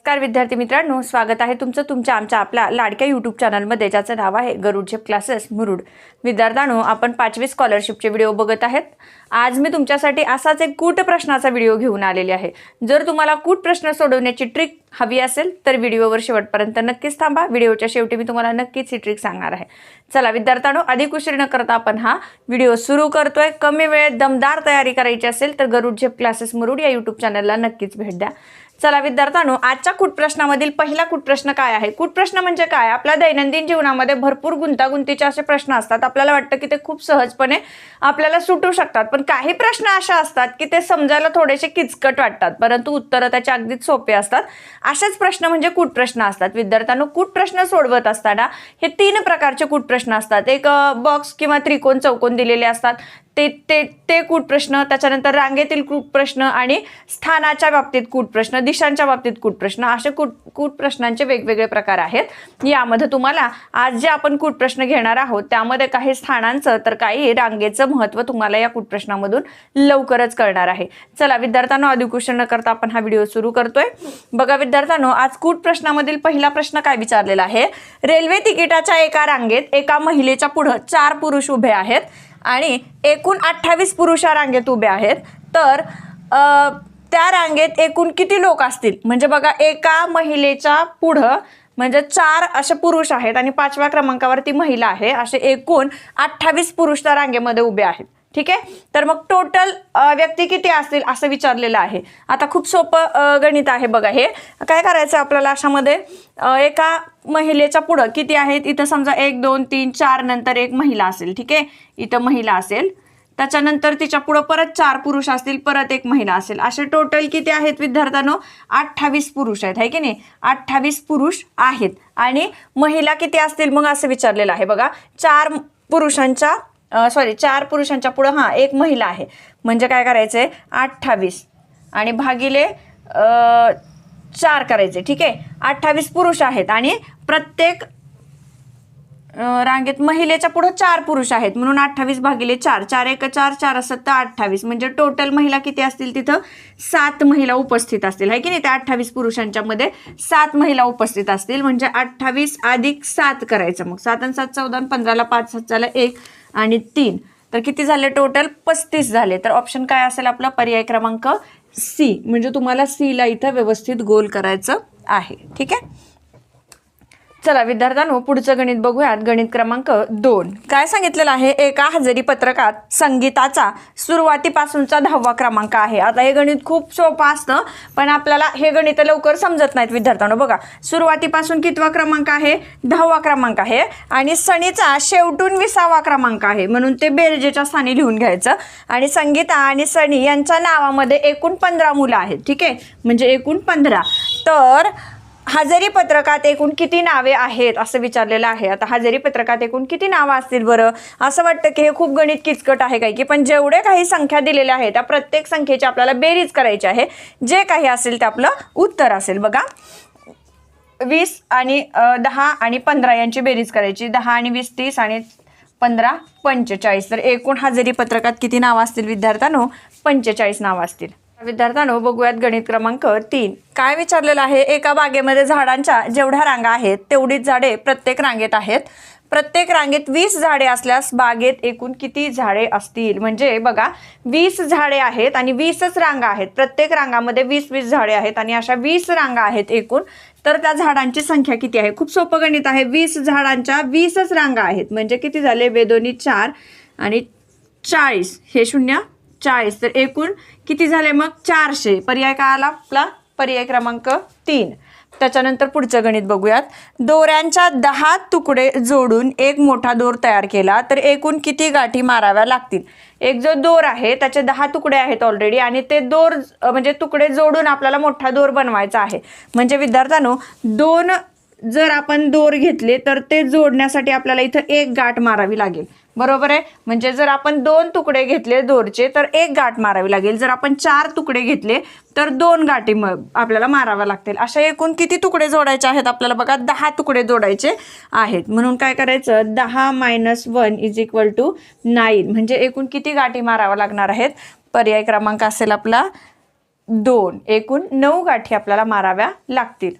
नमस्कार विद्यार्थी मित्रांनो. स्वागत आहे तुमचं तुमच्या आमच्या आपल्या लाडक्या यूट्यूब चॅनलमध्ये ज्याचं नाव आहे गरुड झेप क्लासेस मुरुड. विद्यार्थ्यांनो आपण पाचवी स्कॉलरशिपचे व्हिडिओ बघत आहेत. आज मी तुमच्यासाठी असाच एक कूट प्रश्नाचा व्हिडिओ घेऊन आलेली आहे. जर तुम्हाला कूट प्रश्न सोडवण्याची ट्रिक हवी असेल तर व्हिडिओवर शेवटपर्यंत नक्कीच थांबा. व्हिडिओच्या शेवटी मी तुम्हाला नक्कीच ही ट्रिक सांगणार आहे. चला विद्यार्थ्यांनो अधिक उशीर न करता आपण हा व्हिडिओ सुरू करतोय. कमी वेळेत दमदार तयारी करायची असेल तर गरुड झेप क्लासेस मुरुड या यूट्यूब चॅनलला नक्कीच भेट द्या. चला विद्यार्थ्यांनो आजच्या कूट प्रश्नामधील पहिला कूट प्रश्न काय आहे? कूट प्रश्न म्हणजे काय? आपल्या दैनंदिन जीवनामध्ये भरपूर गुंतागुंतीचे असे प्रश्न असतात. आपल्याला वाटतं की ते खूप सहजपणे आपल्याला सुटू शकतात. पण काही प्रश्न अशा असतात की ते समजायला थोडेसे किचकट वाटतात. परंतु उत्तरं त्याचे अगदीच सोपे असतात. असेच प्रश्न म्हणजे कूट प्रश्न असतात. विद्यार्थ्यांनो कूट प्रश्न सोडवत असताना हे तीन प्रकारचे कूट प्रश्न असतात. एक बॉक्स किंवा त्रिकोण चौकोन दिलेले असतात. ते ते ते कूट प्रश्न त्याच्यानंतर रांगेतील कूट प्रश्न आणि स्थानाच्या बाबतीत कूट प्रश्न दिशांच्या बाबतीत कूट प्रश्न असे कूट कूट प्रश्नांचे वेगवेगळे प्रकार आहेत. यामध्ये तुम्हाला आज जे आपण कूट प्रश्न घेणार आहोत त्यामध्ये काही स्थानांचं तर काही रांगेचं महत्त्व तुम्हाला या कूट प्रश्नामधून लवकरच कळणार आहे. चला विद्यार्थ्यांनो अधिकुशन न करता आपण हा व्हिडिओ सुरू करतोय. बघा विद्यार्थ्यांनो आज कूट प्रश्नामधील पहिला प्रश्न काय विचारलेला आहे? रेल्वे तिकिटाच्या एका रांगेत एका महिलेच्या पुढं चार पुरुष उभे आहेत. आणि एकूण अठ्ठावीस पुरुषा रांगेत उभे आहेत. तर त्या रांगेत एकूण किती लोक असतील? म्हणजे बघा एका महिलेच्या पुढं म्हणजे चार असे पुरुष आहेत आणि पाचव्या क्रमांकावरती महिला आहे. असे एकूण अठ्ठावीस पुरुष त्या रांगेमध्ये उभे आहेत. ठीक आहे? तर मग टोटल व्यक्ती किती असतील असं विचारलेलं आहे. आता खूप सोपं गणित आहे बघा हे. काय करायचं आपल्याला अशामध्ये? एका महिलेच्या पुढं किती आहेत? इथं समजा एक दोन तीन चार नंतर एक महिला असेल ठीक आहे? इथं महिला असेल. त्याच्यानंतर तिच्या पुढं परत चार पुरुष असतील परत एक महिला असेल. असे टोटल किती आहेत विद्यार्थ्यांनो? अठ्ठावीस पुरुष आहेत है की नाही? अठ्ठावीस पुरुष आहेत. आणि महिला किती असतील? मग असं विचारलेलं आहे बघा. चार पुरुषांच्या सॉरी चार पुरुषांच्या पुढं हां एक महिला आहे. म्हणजे काय करायचं आहे अठ्ठावीस. आणि भागिले चार करायचे ठीक आहे? अठ्ठावीस पुरुष आहेत आणि प्रत्येक रांगेत महिलेच्या पुढं चार पुरुष आहेत. म्हणून अठ्ठावीस भागिले चार चार एक चार चार असत तर अठ्ठावीस. म्हणजे टोटल महिला किती असतील तिथं? सात महिला उपस्थित असतील. आहे की नाही? त्या अठ्ठावीस पुरुषांच्या मध्ये सात महिला उपस्थित असतील. म्हणजे अठ्ठावीस अधिक सात करायचं. मग सात आणि सात चौदा पंधराला पाच सात झाला एक. आणि तीन. तर किती झाले टोटल पस्तीस झाले. तर ऑप्शन काय असेल आपला? पर्याय क्रमांक सी. म्हणजे तुम्हाला सीला इथं व्यवस्थित गोल करायचं आहे. ठीक आहे? चला विद्यार्थ्यांनो पुढचं गणित बघूयात. गणित क्रमांक दोन. काय सांगितलेलं आहे? एका हजेरी पत्रकात संगीताचा सुरुवातीपासूनचा दहावा क्रमांक आहे. आता हे गणित खूप सोपं असतं पण आपल्याला हे गणित लवकर समजत नाहीत विद्यार्थ्यांनो. बघा सुरुवातीपासून कितवा क्रमांक आहे? दहावा क्रमांक आहे. आणि सणीचा शेवटून विसावा क्रमांक आहे. म्हणून ते बेरजेच्या स्थानी लिहून घ्यायचं. आणि संगीता आणि सणी यांच्या नावामध्ये एकूण पंधरा मुलं आहेत. ठीक आहे? म्हणजे एकूण पंधरा. तर हजेरी पत्रकात एकूण किती नावे आहेत असं विचारलेलं आहे. आता हजेरी पत्रकात एकूण किती नावं असतील बरं? असं वाटतं की हे खूप गणित किचकट आहे काय की पण जेवढे काही संख्या दिलेल्या आहेत त्या प्रत्येक संख्येची आपल्याला बेरीज करायची आहे. जे काही असेल ते आपलं उत्तर असेल. बघा. वीस आणि दहा आणि पंधरा यांची बेरीज करायची. दहा आणि वीस तीस आणि पंधरा पंचेचाळीस. तर एकूण हजेरी पत्रकात किती नावं असतील विद्यार्थ्यांनो? पंचेचाळीस नावं असतील. विद्यार्थ्यांनो बघूयात गणित क्रमांक तीन. काय विचारलेलं आहे? एका बागेमध्ये झाडांच्या जेवढ्या रांगा आहेत तेवढीच झाडे प्रत्येक रांगेत आहेत. प्रत्येक रांगेत वीस झाडे असल्यास बागेत एकूण किती झाडे असतील? म्हणजे बघा वीस झाडे आहेत आणि वीसच रांगा आहेत. प्रत्येक रांगामध्ये वीस वीस झाडे आहेत आणि अशा वीस रांगा आहेत एकूण. तर त्या झाडांची संख्या किती आहे? खूप सोपं गणित आहे. वीस झाडांच्या वीसच रांगा आहेत. म्हणजे किती झाले? वेदोनी चार आणि चाळीस. हे शून्य चाळीस. तर एकूण किती झाले मग? चारशे. पर्याय काय आला आपला? पर्याय क्रमांक तीन. त्याच्यानंतर पुढचं गणित बघूयात. दोऱ्यांच्या दहा तुकडे जोडून एक मोठा दोर तयार केला तर एकूण किती गाठी माराव्या लागतील? एक जो दोर आहे त्याचे दहा तुकडे आहेत ऑलरेडी आणि ते दोर म्हणजे तुकडे जोडून आपल्याला मोठा दोर बनवायचा आहे. म्हणजे विद्यार्थ्यांनो दोन जर आपण दोर घेतले तर ते जोडण्यासाठी आपल्याला इथं एक गाठ मारावी लागेल. बरोबर आहे? म्हणजे जर आपण दोन तुकडे घेतले दोरचे तर एक गाठ मारावी लागेल. जर आपण चार तुकडे घेतले तर दोन गाठी म आपल्याला माराव्या लागतील. अशा एकूण किती तुकडे जोडायचे आहेत आपल्याला बघा? दहा तुकडे जोडायचे आहेत. म्हणून काय करायचं? दहा minus one is equal two nine म्हणजे एकूण किती गाठी माराव्या लागणार आहेत? पर्याय क्रमांक असेल आपला दोन. एकूण नऊ गाठी आपल्याला माराव्या लागतील.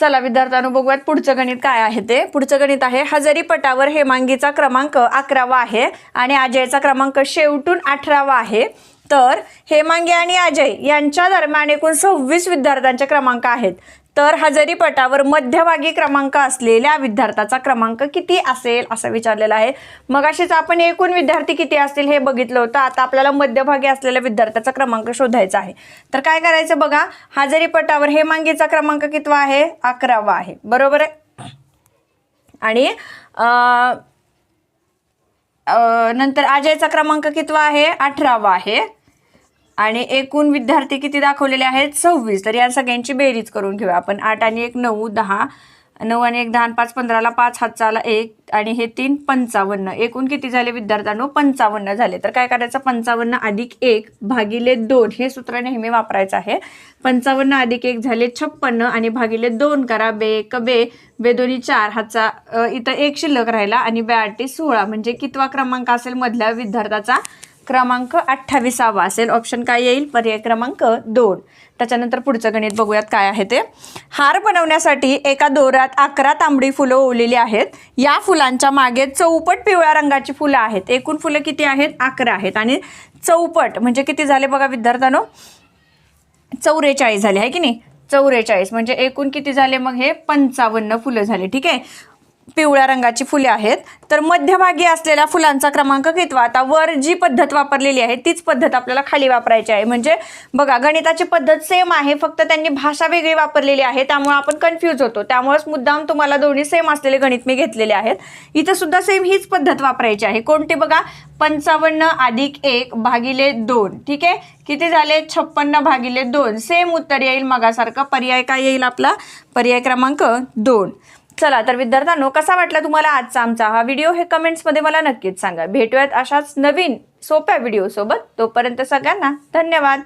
चला विद्यार्थ्यांनो बघूयात पुढचं गणित काय आहे ते. पुढचं गणित आहे हजेरी पटावर हेमांगीचा क्रमांक अकरावा आहे आणि अजयचा क्रमांक शेवटून अठरावा आहे. तर हेमांगी आणि अजय यांच्या दरम्यान एकूण सव्वीस विद्यार्थ्यांचे क्रमांक आहेत. तर हजेरीपटावर मध्यभागी क्रमांक असलेल्या विद्यार्थ्याचा क्रमांक किती असेल असं विचारलेलं आहे. मग अशीच आपण एकूण विद्यार्थी किती असतील हे बघितलं होतं. आता आपल्याला मध्यभागी असलेल्या विद्यार्थ्याचा क्रमांक शोधायचा आहे. तर काय करायचं बघा हजेरीपटावर हे मांगीचा क्रमांक कितवा आहे? अकरावा आहे. बरोबर आहे? आणि नंतर अजयचा क्रमांक कितवा आहे? अठरावा आहे. आणि एकूण विद्यार्थी किती दाखवलेले आहेत? सव्वीस. तर या सगळ्यांची बेरीज करून घेऊया. आपण आठ आणि एक नऊ दहा. नऊ आणि एक दहा पाच पंधराला पाच हातचाला एक आणि हे तीन पंचावन्न. एकूण किती झाले विद्यार्थ्यांनो? पंचावन्न झाले. तर काय करायचं? पंचावन्न अधिक एक भागिले दोन हे सूत्र नेहमी वापरायचं आहे. पंचावन्न अधिक एक झाले छप्पन्न आणि भागिले दोन करा. बे एक बे. बे दोन्ही चार. हातचा इथं एक शिल्लक राहिला आणि बे आठ सोळा. म्हणजे कितवा क्रमांक असेल मधल्या विद्यार्थ्याचा? क्रमांक अठ्ठावीसावा. असेल. ऑप्शन काय येईल? पर्याय क्रमांक दोन. त्याच्यानंतर पुढचं गणित बघूयात काय आहे ते. हार बनवण्यासाठी एका दोऱ्यात अकरा तांबडी फुलं ओवलेली आहेत. या फुलांच्या मागे चौपट पिवळ्या रंगाची फुलं आहेत. एकूण फुलं किती आहेत? अकरा आहेत. आणि चौपट म्हणजे किती झाले बघा विद्यार्थ्यांनो? चौवेचाळीस झाले आहे की नाही? चौवेचाळीस म्हणजे एकूण किती झाले मग हे? पंचावन्न फुलं झाले. ठीक आहे? पिवळ्या रंगाची फुले आहेत. तर मध्यभागी असलेल्या फुलांचा क्रमांक घेतवा. आता वर जी पद्धत वापरलेली आहे तीच पद्धत आपल्याला खाली वापरायची आहे. म्हणजे बघा गणिताची पद्धत सेम आहे फक्त त्यांनी भाषा वेगळी वापरलेली आहे त्यामुळे आपण कन्फ्यूज होतो. त्यामुळेच मुद्दाम तुम्हाला दोन्ही सेम असलेले गणित मी घेतलेले आहेत. इथं सुद्धा सेम हीच पद्धत वापरायची आहे. कोणती बघा? पंचावन्न अधिक एक भागिले दोन. ठीक आहे? किती झाले? छप्पन्न भागिले दोन. सेम उत्तर येईल मगासारखं. पर्याय काय येईल आपला? पर्याय क्रमांक दोन. चला तर विद्यार्थ्यांनो कसा वाटला तुम्हाला आजचा आमचा हा व्हिडिओ हे कमेंट्समध्ये मला नक्कीच सांगा. भेटूयात अशाच नवीन सोप्या व्हिडिओसोबत तोपर्यंत सगळ्यांना धन्यवाद.